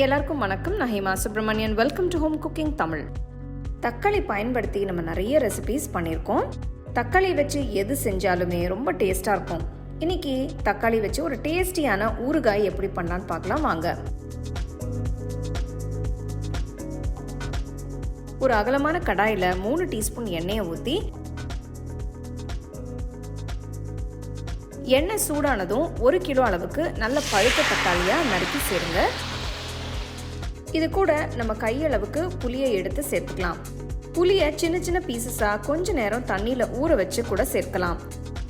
எல்லாருக்கும் வணக்கம். நான் Hema Subramanian welcome to home cooking Tamil தக்காளி பயன்படுத்தி நம்ம நிறைய ரெசிபீஸ் பண்ணியிருக்கோம். தக்காளி வச்சு எது செஞ்சாலுமே ரொம்ப டேஸ்ட்டாக இருக்கும். இன்னைக்கு தக்காளி வச்சு ஒரு டேஸ்டியான ஊறுகாய் எப்படி பண்ணலான்னு பார்க்கலாம். வாங்க. ஒரு அகலமான கடாயில் மூணு டீஸ்பூன் எண்ணெயை ஊற்றி எண்ணெய் சூடானதும் ஒரு கிலோ அளவுக்கு நல்ல பழுத்த தக்காளியாக நறுக்கி சேருங்க. இது கூட நம்ம கையளவுக்கு புளியை எடுத்து சேர்த்துக்கலாம். புளியை சின்ன சின்ன பீசஸாக கொஞ்ச நேரம் தண்ணியில் ஊற வச்சு கூட சேர்க்கலாம்.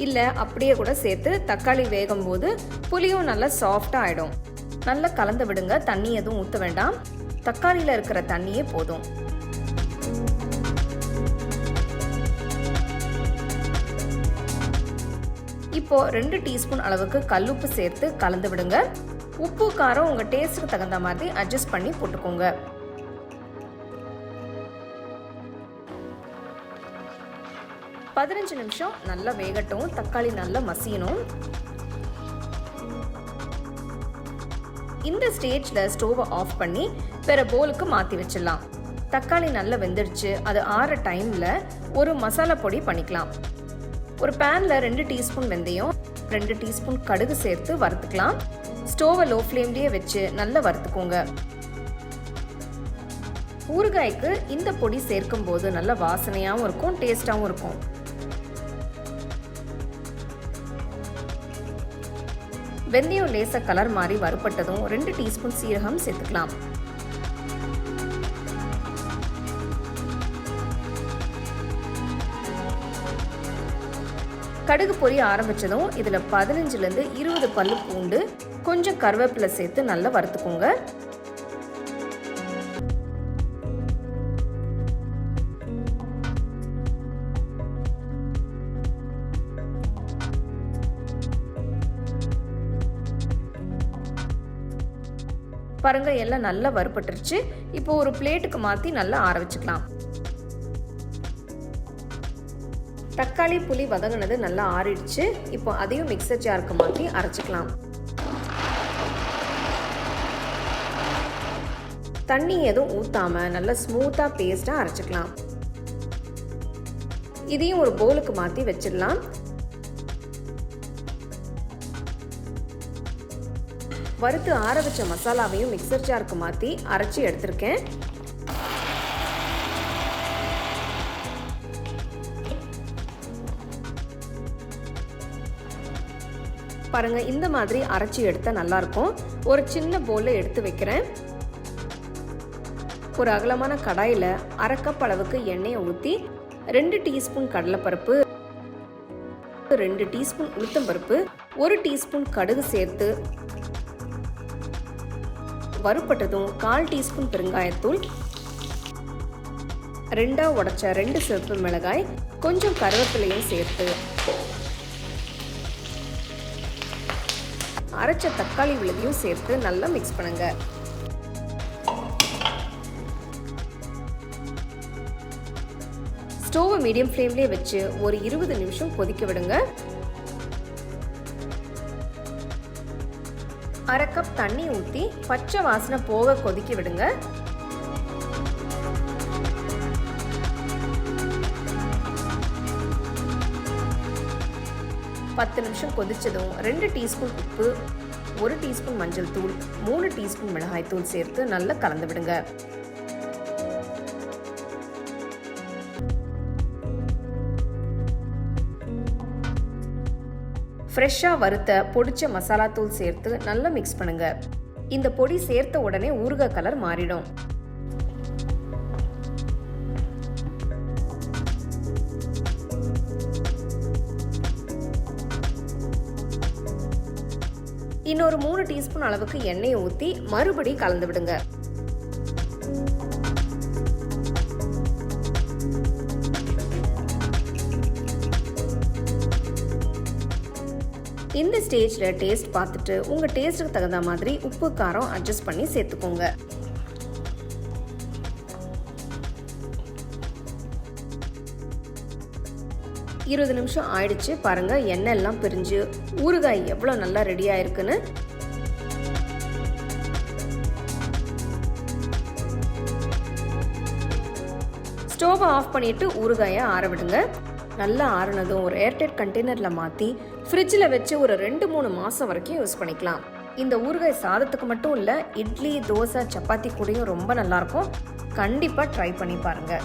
இல்லை அப்படியே கூட சேர்த்து தக்காளி வேகும் போது புளியும் நல்லா சாஃப்டாக ஆகிடும் நல்லா கலந்து விடுங்க தண்ணி எதுவும் ஊற்ற வேண்டாம். தக்காளியில் இருக்கிற தண்ணியே போதும். இப்போ ரெண்டு டீஸ்பூன் அளவுக்கு கல்லுப்பு சேர்த்து கலந்து விடுங்க. உப்பு காரம் உங்கள் டேஸ்ட்டுக்கு தகுந்த மாதிரி அட்ஜஸ்ட் பண்ணி போட்டுக்கோங்க. பதினஞ்சு நிமிஷம் நல்லா வேகட்டும். தக்காளி நல்லா மசியணும். இந்த ஸ்டேஜில் ஸ்டோவை ஆஃப் பண்ணி பிற போலுக்கு மாற்றி வச்சிடலாம். தக்காளி நல்லா வெந்துடுச்சு அது ஆற டைமில் ஒரு மசாலா பொடி பண்ணிக்கலாம். ஒரு பேனில் ரெண்டு டீஸ்பூன் வெந்தயம் ரெண்டு டீஸ்பூன் கடுகு சேர்த்து வறுத்துக்கலாம். ஸ்டோவை லோ ஃப்ளேம்லேயே வச்சு நல்லா வறுத்துக்கோங்க. ஊறுகாய்க்கு இந்த பொடி சேர்க்கும் போது நல்ல வாசனையாகவும் இருக்கும் டேஸ்டாகவும் இருக்கும். வெந்தயம் லேச கலர் மாதிரி வறுப்பட்டதும் ரெண்டு டீஸ்பூன் சீரகம் சேர்த்துக்கலாம். கடுகு பொரிய ஆரம்பித்ததும் இதில் பதினஞ்சுலேருந்து இருபது பல்லு பூண்டு கொஞ்சம் கருவேப்பிலை சேர்த்து நல்லா வறுத்துக்கோங்க. பாருங்க எல்லாம் நல்லா வறுப்பட்டுருச்சு இப்போ ஒரு பிளேட்டுக்கு மாற்றி நல்லா ஆற வச்சுக்கலாம். தக்காளி புளி வதங்கினது நல்லா ஆறிடுச்சு. இப்போ அதையும் மிக்சர் ஜாருக்கு மாற்றி அரைச்சிக்கலாம். தண்ணி எதுவும் ஊற்றாம நல்லா ஸ்மூத்தாக பேஸ்ட்டாக அரைச்சிக்கலாம். இதையும் ஒரு போலுக்கு மாற்றி வச்சிடலாம். வறுத்து ஆற வச்ச மசாலாவையும் மிக்சர் ஜாருக்கு மாற்றி அரைச்சி எடுத்திருக்கேன். பாருங்க இந்த மாதிரி அரைச்சி எடுத்தால் நல்லாயிருக்கும் ஒரு சின்ன போல எடுத்து வைக்கிறேன். ஒரு அகலமான கடாயில் அரை கப் அளவுக்கு எண்ணெயை ஊற்றி ரெண்டு டீஸ்பூன் கடலைப்பருப்பு ரெண்டு டீஸ்பூன் உளுத்தம்பருப்பு ஒரு டீஸ்பூன் கடுகு சேர்த்து வறுப்பட்டதும் கால் டீஸ்பூன் பெருங்காயத்தூள் ரெண்டா உடைச்ச ரெண்டு சிவப்பு மிளகாய் கொஞ்சம் கருவேப்பிலையும் சேர்த்து அரைச்ச தக்காளி விழுதியும் சேர்த்து நல்லா மிக்ஸ் பண்ணுங்க. ஸ்டோவை மீடியம் ஃப்ளேம்லேயே வச்சு ஒரு இருபது நிமிஷம் கொதிக்க விடுங்க. அரை கப் தண்ணி ஊற்றி பச்சை வாசனை போக கொதிக்க விடுங்க. பத்து நிமிஷம் கொதித்ததும் ரெண்டு டீஸ்பூன் உப்பு ஒரு டீஸ்பூன் மஞ்சள் தூள் மூணு டீஸ்பூன் மிளகாய் தூள் சேர்த்து நல்லா கலந்து விடுங்க. ஃப்ரெஷ்ஷாக வறுத்த பொடிச்ச மசாலா தூள் சேர்த்து நல்லா மிக்ஸ் பண்ணுங்க. இந்த பொடி சேர்த்த உடனே ஊறுகாய் கலர் மாறிடும். இன்னொரு மூணு டீஸ்பூன் அளவுக்கு எண்ணெயை ஊற்றி மறுபடி கலந்து விடுங்க. இந்த ஸ்டேஜில் டேஸ்ட் பார்த்துட்டு உங்கள் டேஸ்ட்டுக்கு தகுந்த மாதிரி உப்பு காரம் அட்ஜஸ்ட் பண்ணி சேர்த்துக்கோங்க. இருபது நிமிஷம் ஆயிடுச்சு. பாருங்கள் எண்ணெய் எல்லாம் பிரிஞ்சு ஊறுகாய் எவ்வளோ நல்லா ரெடி ஆயிருக்குன்னு. ஸ்டோவை ஆஃப் பண்ணிவிட்டு ஊறுகாயை ஆற விடுங்க. நல்லா ஆறுனதும் ஒரு ஏர்டைட் கண்டெய்னரில் மாற்றி ஃப்ரிட்ஜில் வச்சு ஒரு ரெண்டு மூணு மாதம் வரைக்கும் யூஸ் பண்ணிக்கலாம். இந்த ஊறுகாய் சாதத்துக்கு மட்டும் இல்லை இட்லி தோசை சப்பாத்தி கூடயும் ரொம்ப நல்லாயிருக்கும் கண்டிப்பாக ட்ரை பண்ணி பாருங்கள்